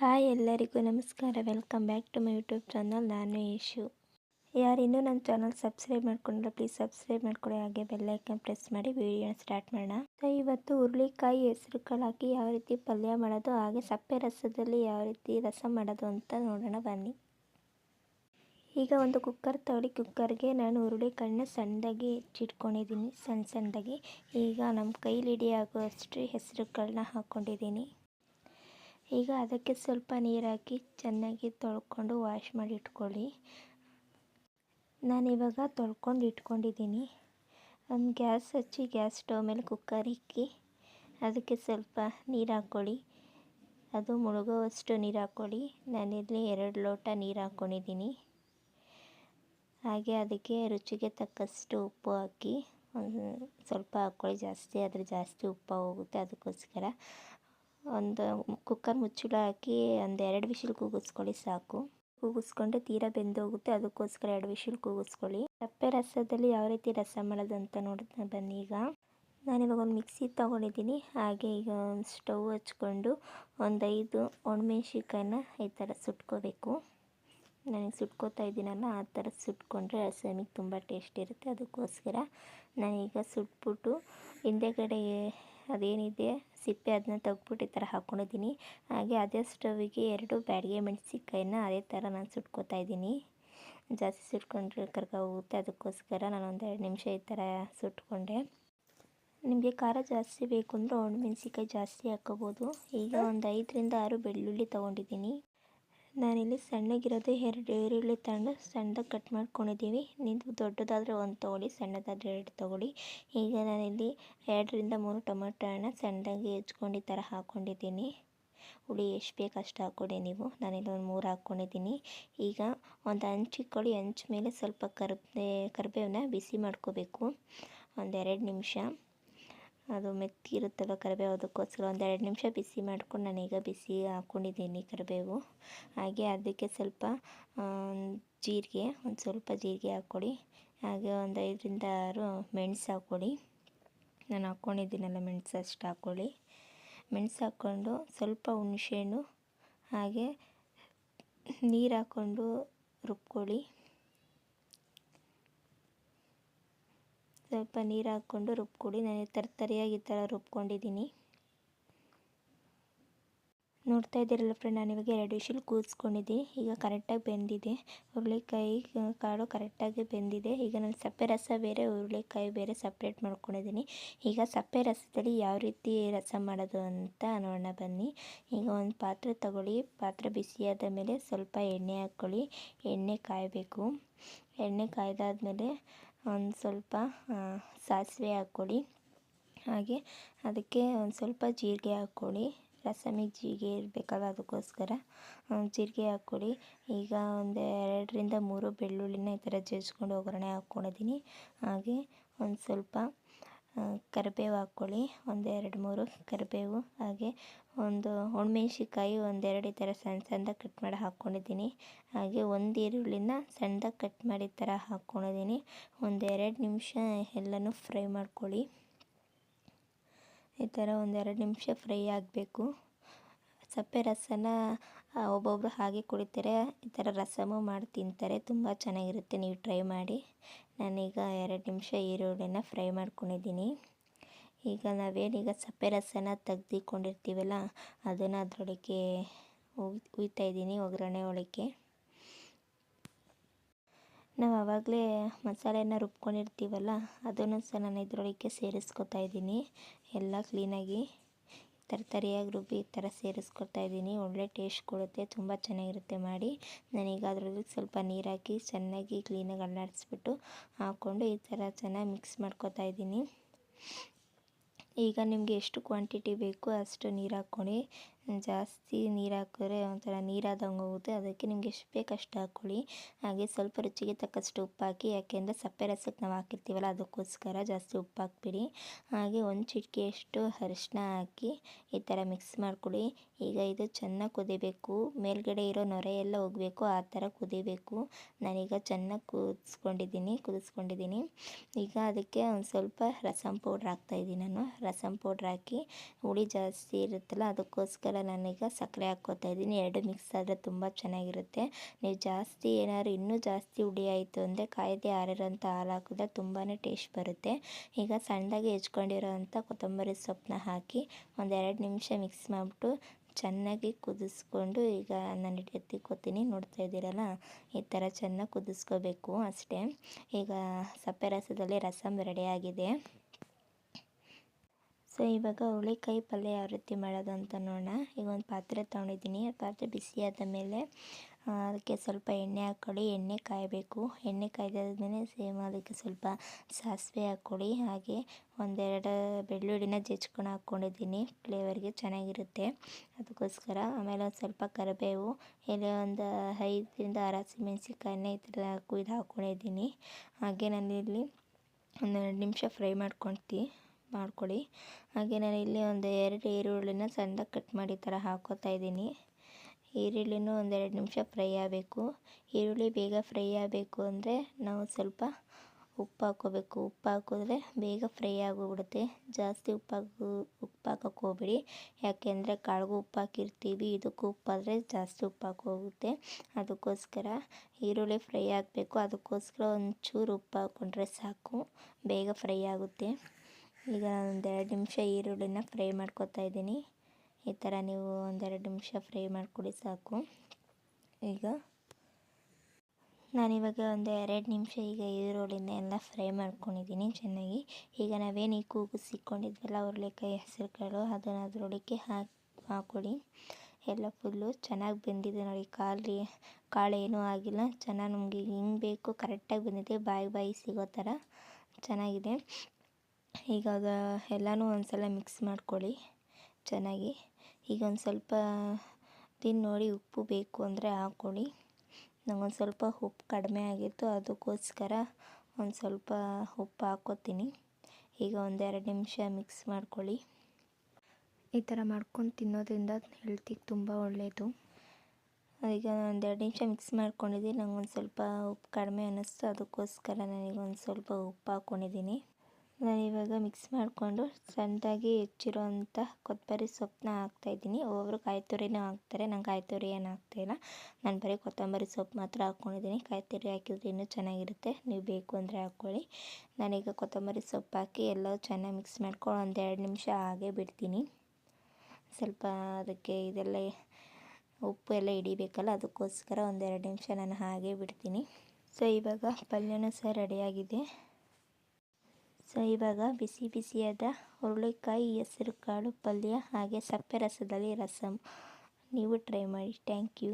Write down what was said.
Hi ಎಲ್ಲರಿಗೂ ನಮಸ್ಕಾರ. Welcome back to my YouTube channel ನಾನು ಯೇಶು ಯಾರು ಇನ್ನೂ ನನ್ನ ಚಾನಲ್ ಸಬ್ಸ್ಕ್ರೈಬ್ ಮಾಡ್ಕೊಂಡಿಲ್ಲ ಪ್ಲೀಸ್ ಸಬ್ಸ್ಕ್ರೈಬ್ ಮಾಡ್ಕೊಳ್ಳಿ ಹಾಗೆ ಬೆಲ್ಲೈಕನ್ ಪ್ರೆಸ್ ಮಾಡಿ ವಿಡಿಯೋನ ಸ್ಟಾರ್ಟ್ ಮಾಡೋಣ. ಸೊ ಇವತ್ತು ಹುರುಳಿಕಾಯಿ ಹೆಸರು ಹಾಕಿ ಯಾವ ರೀತಿ ಪಲ್ಯ ಮಾಡೋದು, ಹಾಗೆ ಸಪ್ಪೆ ರಸದಲ್ಲಿ ಯಾವ ರೀತಿ ರಸ ಮಾಡೋದು ಅಂತ ನೋಡೋಣ, ಬನ್ನಿ. ಈಗ ಒಂದು ಕುಕ್ಕರ್ ತಗೊಳ್ಳಿ ಕುಕ್ಕರ್ಗೆ ನಾನು ಹುರುಳಿಕಾಳನ್ನ ಸಣ್ಣದಾಗಿ ಹೆಚ್ಚಿಟ್ಕೊಂಡಿದ್ದೀನಿ ಸಣ್ಣ ಸಣ್ಣದಾಗಿ. ಈಗ ನಮ್ಮ ಕೈಲಿ ಹಿಡಿಯಾಗುವಷ್ಟು ಹೆಸರು ಕಾಳನ್ನ ಹಾಕ್ಕೊಂಡಿದ್ದೀನಿ ಈಗ ಅದಕ್ಕೆ ಸ್ವಲ್ಪ ನೀರು ಹಾಕಿ ಚೆನ್ನಾಗಿ ತೊಳ್ಕೊಂಡು ವಾಶ್ ಮಾಡಿ ಇಟ್ಕೊಳ್ಳಿ. ನಾನಿವಾಗ ತೊಳ್ಕೊಂಡು ಇಟ್ಕೊಂಡಿದ್ದೀನಿ. ಒಂದು ಗ್ಯಾಸ್ ಹಚ್ಚಿ ಗ್ಯಾಸ್ ಸ್ಟವ್ ಮೇಲೆ ಕುಕ್ಕರ್ ಇಕ್ಕಿ ಅದಕ್ಕೆ ಸ್ವಲ್ಪ ನೀರು ಹಾಕ್ಕೊಳ್ಳಿ. ಅದು ಮುಳುಗುವಷ್ಟು ನೀರು ಹಾಕ್ಕೊಳ್ಳಿ. ನಾನಿಲ್ಲಿ ಎರಡು ಲೋಟ ನೀರು ಹಾಕ್ಕೊಂಡಿದ್ದೀನಿ ಹಾಗೆ ಅದಕ್ಕೆ ರುಚಿಗೆ ತಕ್ಕಷ್ಟು ಉಪ್ಪು ಹಾಕಿ ಒಂದು ಸ್ವಲ್ಪ ಹಾಕ್ಕೊಳ್ಳಿ. ಜಾಸ್ತಿ ಆದರೆ ಜಾಸ್ತಿ ಉಪ್ಪು ಹೋಗುತ್ತೆ ಅದಕ್ಕೋಸ್ಕರ. ಒಂದು ಕುಕ್ಕರ್ ಮುಚ್ಚಳ ಹಾಕಿ ಒಂದು ಎರಡು ವಿಷಿಲ್ ಕೂಗಿಸ್ಕೊಳ್ಳಿ ಸಾಕು. ಕೂಗಿಸ್ಕೊಂಡು ತೀರಾ ಬೆಂದೋಗುತ್ತೆ. ಅದಕ್ಕೋಸ್ಕರ ಎರಡು ವಿಷಿಲ್ ಕೂಗಿಸ್ಕೊಳ್ಳಿ. ಸಪ್ಪೆ ರಸದಲ್ಲಿ ಯಾವ ರೀತಿ ರಸ ಮಾಡೋದು ಅಂತ ನೋಡ್ತಾ ಬನ್ನಿ ಈಗ. ನಾನಿವಾಗ ಒಂದು ಮಿಕ್ಸಿ ತೊಗೊಂಡಿದ್ದೀನಿ. ಹಾಗೆ ಈಗ ಒಂದು ಸ್ಟವ್ ಹಚ್ಕೊಂಡು ಒಂದು ಐದು ಒಣಮೆಣ್ಸಿಕಾಯನ್ನ ಈ ಥರ ಸುಟ್ಕೋಬೇಕು. ನನಗೆ ಸುಟ್ಕೋತಾ ಇದ್ದೀನಲ್ಲ, ಆ ಥರ ಸುಟ್ಕೊಂಡ್ರೆ ರಸಮಿಗೆ ತುಂಬ ಟೇಸ್ಟ್ ಇರುತ್ತೆ. ಅದಕ್ಕೋಸ್ಕರ ನಾನೀಗ ಸುಟ್ಬಿಟ್ಟು ಹಿಂದೆಗಡೆ ಅದೇನಿದೆ, ಸಿಪ್ಪೆ ಅದನ್ನ ತೆಗ್ಬಿಟ್ಟು ಈ ಥರ ಹಾಕ್ಕೊಂಡಿದ್ದೀನಿ ಹಾಗೆ ಅದೇ ಸ್ಟವಿಗೆ ಎರಡು ಬ್ಯಾಡಿಗೆ ಮೆಣಸಿನ್ಕಾಯಿನ ಅದೇ ಥರ ನಾನು ಸುಟ್ಕೋತಾ ಇದ್ದೀನಿ. ಜಾಸ್ತಿ ಸುಟ್ಕೊಂಡ್ರೆ ಕರ್ಗ ಹೋಗುತ್ತೆ. ಅದಕ್ಕೋಸ್ಕರ ನಾನು ಒಂದು ಎರಡು ನಿಮಿಷ ಈ ಥರ ಸುಟ್ಕೊಂಡೆ. ನಿಮಗೆ ಖಾರ ಜಾಸ್ತಿ ಬೇಕು ಅಂದರೆ ಒಣಮೆಣ್ಸಿನ್ಕಾಯಿ ಜಾಸ್ತಿ ಹಾಕ್ಕೋಬೋದು. ಈಗ ಒಂದು ಐದರಿಂದ ಆರು ಬೆಳ್ಳುಳ್ಳಿ ತೊಗೊಂಡಿದ್ದೀನಿ. ನಾನಿಲ್ಲಿ ಸಣ್ಣಗಿರೋದು ಎರಡು ಈರುಳ್ಳಿ ತಗೊಂಡು ಸಣ್ಣದಾಗಿ ಕಟ್ ಮಾಡ್ಕೊಂಡಿದ್ದೀವಿ. ನೀವು ದೊಡ್ಡದಾದರೆ ಒಂದು ತೊಗೊಳ್ಳಿ, ಸಣ್ಣದಾದರೆ ಎರಡು ತೊಗೊಳ್ಳಿ. ಈಗ ನಾನಿಲ್ಲಿ ಎರಡರಿಂದ ಮೂರು ಟೊಮೆಟೊ ಹಣ್ಣು ಸಣ್ಣದಾಗಿ ಹೆಚ್ಕೊಂಡು ಥರ ಹಾಕ್ಕೊಂಡಿದ್ದೀನಿ ಹುಳಿ ಎಷ್ಟು ಬೇಕು ಅಷ್ಟು ಹಾಕ್ಕೊಡಿ ನೀವು. ನಾನಿಲ್ಲಿ ಒಂದು ಮೂರು ಹಾಕ್ಕೊಂಡಿದ್ದೀನಿ. ಈಗ ಒಂದು ಹಂಚಿಕೊಳ್ಳಿ ಹಂಚು ಮೇಲೆ ಸ್ವಲ್ಪ ಕರ್ಬೇ, ಕರಿಬೇವನ್ನ ಬಿಸಿ ಮಾಡ್ಕೋಬೇಕು. ಒಂದೆರಡು ನಿಮಿಷ. ಅದು ಮೆತ್ತಿರುತ್ತಲ್ಲ ಕರಿಬೇವು, ಅದಕ್ಕೋಸ್ಕರ ಒಂದು ಎರಡು ನಿಮಿಷ ಬಿಸಿ ಮಾಡ್ಕೊಂಡು ನಾನೀಗ ಬಿಸಿ ಹಾಕ್ಕೊಂಡಿದ್ದೀನಿ ಕರಿಬೇವು. ಹಾಗೆ ಅದಕ್ಕೆ ಸ್ವಲ್ಪ ಜೀರಿಗೆ, ಒಂದು ಸ್ವಲ್ಪ ಜೀರಿಗೆ ಹಾಕ್ಕೊಡಿ. ಹಾಗೆ ಒಂದು ಐದರಿಂದ ಆರು ಮೆಣಸು ಹಾಕ್ಕೊಡಿ. ನಾನು ಹಾಕ್ಕೊಂಡಿದ್ದೀನಲ್ಲ ಮೆಣಸು ಅಷ್ಟು ಹಾಕ್ಕೊಳ್ಳಿ ಮೆಣಸು ಹಾಕ್ಕೊಂಡು ಸ್ವಲ್ಪ ಹುಣಸೆಹಣ್ಣು, ಹಾಗೆ ನೀರು ಹಾಕ್ಕೊಂಡು ರುಬ್ಕೊಳ್ಳಿ ಸ್ವಲ್ಪ ನೀರು ಹಾಕ್ಕೊಂಡು ರುಬ್ಕೊಡಿ ನಾನು ತರ್ತರಿಯಾಗಿ ಈ ಥರ ರುಬ್ಕೊಂಡಿದ್ದೀನಿ ನೋಡ್ತಾ ಇದ್ದೀರಲ್ಲ ಫ್ರೆಂಡ್ ನಾನು ಇವಾಗ ಎರಡು ವಿಷಲ್ ಕೂದಿಸ್ಕೊಂಡಿದ್ದೀನಿ ಈಗ ಕರೆಕ್ಟಾಗಿ ಬೆಂದಿದೆ. ಹುರುಳಿಕಾಯಿ ಕಾಳು ಕರೆಕ್ಟಾಗಿ ಬೆಂದಿದೆ. ಈಗ ನಾನು ಸಪ್ಪೆ ರಸ ಬೇರೆ, ಹುರುಳಿಕಾಯಿ ಬೇರೆ ಸಪ್ರೇಟ್ ಮಾಡ್ಕೊಂಡಿದ್ದೀನಿ ಈಗ ಸಪ್ಪೆ ರಸದಲ್ಲಿ ಯಾವ ರೀತಿ ರಸ ಮಾಡೋದು ಅಂತ ನೋಡೋಣ ಬನ್ನಿ. ಈಗ ಒಂದು ಪಾತ್ರೆ ತಗೊಳ್ಳಿ. ಪಾತ್ರೆ ಬಿಸಿಯಾದ ಮೇಲೆ ಸ್ವಲ್ಪ ಎಣ್ಣೆ ಹಾಕ್ಕೊಳ್ಳಿ ಎಣ್ಣೆ ಕಾಯಬೇಕು. ಎಣ್ಣೆ ಕಾಯ್ದಾದ್ಮೇಲೆ ಒಂದು ಸ್ವಲ್ಪ ಸಾಸಿವೆ ಹಾಕ್ಕೊಳ್ಳಿ. ಹಾಗೆ ಅದಕ್ಕೆ ಒಂದು ಸ್ವಲ್ಪ ಜೀರಿಗೆ ಹಾಕ್ಕೊಳ್ಳಿ. ರಸಮಿಗೆ ಜೀರಿಗೆ ಇರಬೇಕಲ್ಲ ಅದಕ್ಕೋಸ್ಕರ. ಜೀರಿಗೆ ಹಾಕ್ಕೊಳ್ಳಿ. ಈಗ ಒಂದು ಎರಡರಿಂದ ಮೂರು ಬೆಳ್ಳುಳ್ಳಿನ ಈ ಥರ ಜಜ್ಕೊಂಡು ಒಗ್ಗರಣೆ ಹಾಕ್ಕೊಂಡಿದ್ದೀನಿ. ಹಾಗೆ ಒಂದು ಸ್ವಲ್ಪ ಕರಿಬೇವು ಹಾಕ್ಕೊಳ್ಳಿ. ಒಂದು ಎರಡು ಮೂರು ಕರಿಬೇವು, ಹಾಗೆ ಒಂದು ಒಣಮೆಣ್ಸಿನ್ಕಾಯಿ ಒಂದೆರಡು ಈ ಥರ ಸಣ್ಣ ಸಣ್ಣದಾಗಿ ಕಟ್ ಮಾಡಿ ಹಾಕ್ಕೊಂಡಿದ್ದೀನಿ. ಹಾಗೆ ಒಂದು ಈರುಳ್ಳಿನ ಸಣ್ಣದಾಗಿ ಕಟ್ ಮಾಡಿ ಈ ಥರ ಹಾಕ್ಕೊಂಡಿದ್ದೀನಿ. ಒಂದೆರಡು ನಿಮಿಷ ಎಲ್ಲನೂ ಫ್ರೈ ಮಾಡ್ಕೊಳ್ಳಿ. ಈ ಥರ ಒಂದೆರಡು ನಿಮಿಷ ಫ್ರೈ ಆಗಬೇಕು. ಸಪ್ಪೆ ರಸನ ಒಬ್ಬೊಬ್ಬರು ಹಾಗೆ ಕುಡಿತಾರೆ. ಈ ಥರ ರಸಮು ಮಾಡಿ ತಿಂತಾರೆ. ತುಂಬ ಚೆನ್ನಾಗಿರುತ್ತೆ. ನೀವು ಟ್ರೈ ಮಾಡಿ. ನಾನೀಗ ಎರಡು ನಿಮಿಷ ಈರುಳ್ಳಿನ ಫ್ರೈ ಮಾಡ್ಕೊಂಡಿದ್ದೀನಿ. ಈಗ ನಾವೇನೀಗ ಸಪ್ಪೆ ರಸನ ತೆಗೆದಿಕೊಂಡಿರ್ತೀವಲ್ಲ, ಅದನ್ನು ಅದರೊಳಗೆ ಉಯ್ತಾ ಇದ್ದೀನಿ ಒಗ್ಗರಣೆ ಒಳಗೆ ನಾವು ಆವಾಗಲೇ ಮಸಾಲೆನ ರುಬ್ಕೊಂಡಿರ್ತೀವಲ್ಲ, ಅದನ್ನು ಸಹ ನಾನು ಇದರೊಳಗೆ ಸೇರಿಸ್ಕೊತಾ ಇದ್ದೀನಿ, ಎಲ್ಲ ಕ್ಲೀನಾಗಿ ತರ್ತರಿಯಾಗಿ ರುಬ್ಬಿ ಈ ಥರ ಸೇರಿಸ್ಕೊಳ್ತಾ ಇದ್ದೀನಿ. ಒಳ್ಳೆ ಟೇಸ್ಟ್ ಕೊಡುತ್ತೆ. ತುಂಬ ಚೆನ್ನಾಗಿರುತ್ತೆ ಮಾಡಿ. ನಾನೀಗ ಅದರಲ್ಲಿ ಸ್ವಲ್ಪ ನೀರು ಹಾಕಿ ಚೆನ್ನಾಗಿ ಕ್ಲೀನಾಗಿ ಅಲ್ಲಾಡಿಸ್ಬಿಟ್ಟು ಹಾಕ್ಕೊಂಡು ಈ ಥರ ಚೆನ್ನಾಗಿ ಮಿಕ್ಸ್ ಮಾಡ್ಕೊತಾ ಇದ್ದೀನಿ. ಈಗ ನಿಮಗೆ ಎಷ್ಟು ಕ್ವಾಂಟಿಟಿ ಬೇಕು ಅಷ್ಟು ನೀರು ಹಾಕ್ಕೊಳ್ಳಿ. ಜಾಸ್ತಿ ನೀರು ಹಾಕಿದ್ರೆ ಒಂಥರ ನೀರಾದಂಗೆ ಹೋಗುತ್ತೆ. ಅದಕ್ಕೆ ನಿಮ್ಗೆ ಎಷ್ಟು ಬೇಕು ಅಷ್ಟು ಹಾಕ್ಕೊಳ್ಳಿ ಹಾಗೆ ಸ್ವಲ್ಪ ರುಚಿಗೆ ತಕ್ಕಷ್ಟು ಉಪ್ಪು ಹಾಕಿ ಯಾಕೆಂದರೆ ಸಪ್ಪೆ ರಸಕ್ಕೆ ನಾವು ಹಾಕಿರ್ತೀವಲ್ಲ, ಅದಕ್ಕೋಸ್ಕರ ಜಾಸ್ತಿ ಉಪ್ಪು ಹಾಕ್ಬಿಡಿ. ಹಾಗೆ ಒಂದು ಚಿಟಿಕೆಯಷ್ಟು ಅರಿಶಿನ ಹಾಕಿ ಈ ಥರ ಮಿಕ್ಸ್ ಮಾಡ್ಕೊಳ್ಳಿ ಈಗ ಇದು ಚೆನ್ನಾಗಿ ಕುದಿಬೇಕು. ಮೇಲ್ಗಡೆ ಇರೋ ನೊರೆ ಎಲ್ಲ ಹೋಗಬೇಕು, ಆ ಥರ ಕುದಿಬೇಕು. ನಾನೀಗ ಚೆನ್ನಾಗಿ ಕುದಿಸ್ಕೊಂಡಿದ್ದೀನಿ ಕುದಿಸ್ಕೊಂಡಿದ್ದೀನಿ. ಈಗ ಅದಕ್ಕೆ ಒಂದು ಸ್ವಲ್ಪ ರಸಂ ಪೌಡ್ರ್ ಹಾಕ್ತಾಯಿದ್ದೀನಿ ನಾನು. ರಸಂ ಪೌಡ್ರ್ ಹಾಕಿ ಹುಳಿ ಜಾಸ್ತಿ ಇರುತ್ತಲ್ಲ, ಅದಕ್ಕೋಸ್ಕರ ಅದಕ್ಕೋಸ್ಕರ ನಾನೀಗ ಸಕ್ಕರೆ ಹಾಕ್ಕೋತಾ ಇದ್ದೀನಿ. ಎರಡು ಮಿಕ್ಸ್ ಆದರೆ ತುಂಬ ಚೆನ್ನಾಗಿರುತ್ತೆ. ನೀವು ಜಾಸ್ತಿ ಏನಾದ್ರು ಇನ್ನೂ ಜಾಸ್ತಿ ಹುಳಿ ಆಯಿತು ಅಂದರೆ ಕಾಯ್ದೆ ಆರಿರೋಂಥ ಹಾಲು ಹಾಕಿದ್ರೆ ತುಂಬಾ ಟೇಸ್ಟ್ ಬರುತ್ತೆ. ಈಗ ಸಣ್ಣದಾಗಿ ಹೆಚ್ಕೊಂಡಿರೋವಂಥ ಕೊತ್ತಂಬರಿ ಸೊಪ್ಪನ್ನ ಹಾಕಿ ಒಂದೆರಡು ನಿಮಿಷ ಮಿಕ್ಸ್ ಮಾಡಿಬಿಟ್ಟು ಚೆನ್ನಾಗಿ ಕುದಿಸ್ಕೊಂಡು ಈಗ ನಾನು ಎತ್ತಿಕ್ಕೋತೀನಿ ನೋಡ್ತಾ ಇದ್ದೀರಲ್ಲ? ಈ ಥರ ಚೆನ್ನಾಗಿ ಕುದಿಸ್ಕೋಬೇಕು ಅಷ್ಟೇ. ಈಗ ಸಪ್ಪೆ ರಸದಲ್ಲಿ ರಸಮ್ ರೆಡಿಯಾಗಿದೆ ಸೊ ಇವಾಗ ಹುಳಿಕಾಯಿ ಪಲ್ಯ ಯಾವ ರೀತಿ ಮಾಡೋದು ಅಂತ ನೋಡೋಣ. ಈಗ ಒಂದು ಪಾತ್ರೆ ತೊಗೊಂಡಿದ್ದೀನಿ. ಪಾತ್ರೆ ಬಿಸಿಯಾದ ಮೇಲೆ ಅದಕ್ಕೆ ಸ್ವಲ್ಪ ಎಣ್ಣೆ ಹಾಕ್ಕೊಳ್ಳಿ. ಎಣ್ಣೆ ಕಾಯಬೇಕು. ಎಣ್ಣೆ ಕಾಯ್ದಾದ್ಮೇಲೆ ಸೇಮ್ ಅದಕ್ಕೆ ಸ್ವಲ್ಪ ಸಾಸಿವೆ ಹಾಕ್ಕೊಳ್ಳಿ. ಹಾಗೆ ಒಂದೆರಡು ಬೆಳ್ಳುಳ್ಳಿನ ಜಜ್ಕೊಂಡು ಹಾಕ್ಕೊಂಡಿದ್ದೀನಿ. ಫ್ಲೇವರ್ಗೆ ಚೆನ್ನಾಗಿರುತ್ತೆ. ಅದಕ್ಕೋಸ್ಕರ ಆಮೇಲೆ ಒಂದು ಸ್ವಲ್ಪ ಕರಿಬೇವು, ಎಲೆ ಒಂದು ಐದರಿಂದ ಆರು ಹಸಿಮೆಣ್ಸಿಕಾಯನ್ನ ಈ ಥರ ಕುಯ್ದು ಹಾಕ್ಕೊಂಡಿದ್ದೀನಿ. ಹಾಗೆ ನಾನಿಲ್ಲಿ ಒಂದೆರಡು ನಿಮಿಷ ಫ್ರೈ ಮಾಡ್ಕೊಳ್ತೀನಿ ಮಾಡ್ಕೊಳ್ಳಿ ಹಾಗೆ ನಾನು ಇಲ್ಲಿ ಒಂದು ಎರಡು ಈರುಳ್ಳಿನ ಸಣ್ಣದಾಗಿ ಕಟ್ ಮಾಡಿ ಥರ ಹಾಕೋತಾ ಇದ್ದೀನಿ. ಈರುಳ್ಳಿನೂ ಒಂದೆರಡು ನಿಮಿಷ ಫ್ರೈ ಆಗಬೇಕು. ಈರುಳ್ಳಿ ಬೇಗ ಫ್ರೈ ಆಗಬೇಕು ಅಂದರೆ ನಾವು ಸ್ವಲ್ಪ ಉಪ್ಪು ಹಾಕೋಬೇಕು. ಉಪ್ಪು ಹಾಕಿದ್ರೆ ಬೇಗ ಫ್ರೈ ಆಗೋಗ್ಬಿಡುತ್ತೆ. ಜಾಸ್ತಿ ಉಪ್ಪು ಹಾಕು, ಉಪ್ಪು ಹಾಕೋಕೆ ಹೋಗ್ಬೇಡಿ. ಯಾಕೆಂದರೆ ಕಾಳಿಗೂ ಉಪ್ಪು ಹಾಕಿರ್ತೀವಿ, ಇದಕ್ಕೂ ಉಪ್ಪಾದರೆ ಜಾಸ್ತಿ ಉಪ್ಪು ಹಾಕೋಗುತ್ತೆ. ಅದಕ್ಕೋಸ್ಕರ ಈರುಳ್ಳಿ ಫ್ರೈ ಆಗಬೇಕು. ಅದಕ್ಕೋಸ್ಕರ ಒಂಚೂರು ಉಪ್ಪು ಹಾಕ್ಕೊಂಡ್ರೆ ಸಾಕು. ಬೇಗ ಫ್ರೈ ಆಗುತ್ತೆ. ಈಗ ಒಂದೆರಡು ನಿಮಿಷ ಈರುಳ್ಳಿನ ಫ್ರೈ ಮಾಡ್ಕೊತಾ ಇದ್ದೀನಿ. ಈ ಥರ ನೀವು ಒಂದೆರಡು ನಿಮಿಷ ಫ್ರೈ ಮಾಡಿಕೊಡಿ ಸಾಕು. ಈಗ ನಾನಿವಾಗ ಒಂದು ಎರಡು ನಿಮಿಷ ಈಗ ಈರುಳ್ಳಿನ ಎಲ್ಲ ಫ್ರೈ ಮಾಡ್ಕೊಂಡಿದ್ದೀನಿ ಚೆನ್ನಾಗಿ. ಈಗ ನಾವೇನು ಈ ಕೂಗಿಸಿಕೊಂಡಿದ್ವಲ್ಲ ಹುರುಳಿಕಾಯಿ ಹೆಸರು ಕಾಳು ಅದನ್ನು ಅದರೊಳಗೆ ಹಾಕಿ, ಹಾಕೊಡಿ. ಎಲ್ಲ ಫುಲ್ಲು ಚೆನ್ನಾಗಿ ಬೆಂದಿದೆ ನೋಡಿ. ಕಾಲು ಕಾಳು ಏನೂ ಆಗಿಲ್ಲ. ಚೆನ್ನಾಗಿ ನಮಗೆ ಹಿಂಗೆ ಬೇಕು, ಕರೆಕ್ಟಾಗಿ ಬಂದಿದೆ. ಬಾಯಿ ಬಾಯಿ ಸಿಗೋ ಥರ ಚೆನ್ನಾಗಿದೆ. ಈಗ ಅದು ಎಲ್ಲನೂ ಒಂದು ಸಲ ಮಿಕ್ಸ್ ಮಾಡ್ಕೊಳ್ಳಿ ಚೆನ್ನಾಗಿ. ಈಗ ಒಂದು ಸ್ವಲ್ಪ ತಿಂದು ನೋಡಿ ಉಪ್ಪು ಬೇಕು ಅಂದರೆ ಹಾಕ್ಕೊಳ್ಳಿ. ನಂಗೊಂದು ಸ್ವಲ್ಪ ಉಪ್ಪು ಕಡಿಮೆ ಆಗಿತ್ತು, ಅದಕ್ಕೋಸ್ಕರ ಒಂದು ಸ್ವಲ್ಪ ಉಪ್ಪು ಹಾಕ್ಕೋತೀನಿ. ಈಗ ಒಂದೆರಡು ನಿಮಿಷ ಮಿಕ್ಸ್ ಮಾಡ್ಕೊಳ್ಳಿ. ಈ ಥರ ಮಾಡ್ಕೊಂಡು ತಿನ್ನೋದ್ರಿಂದ ಹೆಲ್ತಿಗೆ ತುಂಬ ಒಳ್ಳೆಯದು ಈಗ ಒಂದೆರಡು ನಿಮಿಷ ಮಿಕ್ಸ್ ಮಾಡ್ಕೊಂಡಿದ್ದೀನಿ ನಂಗೊಂದು ಸ್ವಲ್ಪ ಉಪ್ಪು ಕಡಿಮೆ ಅನ್ನಿಸ್ತು, ಅದಕ್ಕೋಸ್ಕರ ನನಗೆ ಒಂದು ಸ್ವಲ್ಪ ಉಪ್ಪು ಹಾಕ್ಕೊಂಡಿದ್ದೀನಿ. ನಾನು ಇವಾಗ ಮಿಕ್ಸ್ ಮಾಡಿಕೊಂಡು ಸಣ್ಣದಾಗಿ ಹೆಚ್ಚಿರೋಂಥ ಕೊತ್ತಂಬರಿ ಸೊಪ್ಪನ್ನ ಹಾಕ್ತಾಯಿದ್ದೀನಿ ಒಬ್ಬೊಬ್ರು ಕಾಯಿ ತುರಿನೂ ಹಾಕ್ತಾರೆ ನಾನು ಕಾಯಿ ತುರಿ ಏನು ಹಾಕ್ತಾಯಿಲ್ಲ ನಾನು ಬರೀ ಕೊತ್ತಂಬರಿ ಸೊಪ್ಪು ಮಾತ್ರ ಹಾಕ್ಕೊಂಡಿದ್ದೀನಿ ಕಾಯಿ ತುರಿ ಹಾಕಿದ್ರೆ ಇನ್ನೂ ಚೆನ್ನಾಗಿರುತ್ತೆ. ನೀವು ಬೇಕು ಅಂದರೆ ಹಾಕ್ಕೊಳ್ಳಿ ನಾನೀಗ ಕೊತ್ತಂಬರಿ ಸೊಪ್ಪು ಹಾಕಿ ಎಲ್ಲ ಚೆನ್ನಾಗಿ ಮಿಕ್ಸ್ ಮಾಡ್ಕೊಂಡು ಒಂದು ನಿಮಿಷ ಹಾಗೆ ಬಿಡ್ತೀನಿ. ಸ್ವಲ್ಪ ಅದಕ್ಕೆ ಇದೆಲ್ಲ ಉಪ್ಪು ಎಲ್ಲ ಹಿಡಿಬೇಕಲ್ಲ, ಅದಕ್ಕೋಸ್ಕರ ಒಂದೆರಡು ನಿಮಿಷ ನಾನು ಹಾಗೆ ಬಿಡ್ತೀನಿ. ಸೊ ಇವಾಗ ಪಲ್ಯನೂ ಸಹ ರೆಡಿಯಾಗಿದೆ ಸೊ ಇವಾಗ ಬಿಸಿ ಬಿಸಿಯಾದ ಹುರುಳಿಕಾಯಿ ಹೆಸರು ಕಾಳು ಪಲ್ಯ ಹಾಗೆ ಸಪ್ಪೆ ರಸದಲ್ಲಿ ರಸಮ್ ನೀವು ಟ್ರೈ ಮಾಡಿ. Thank you.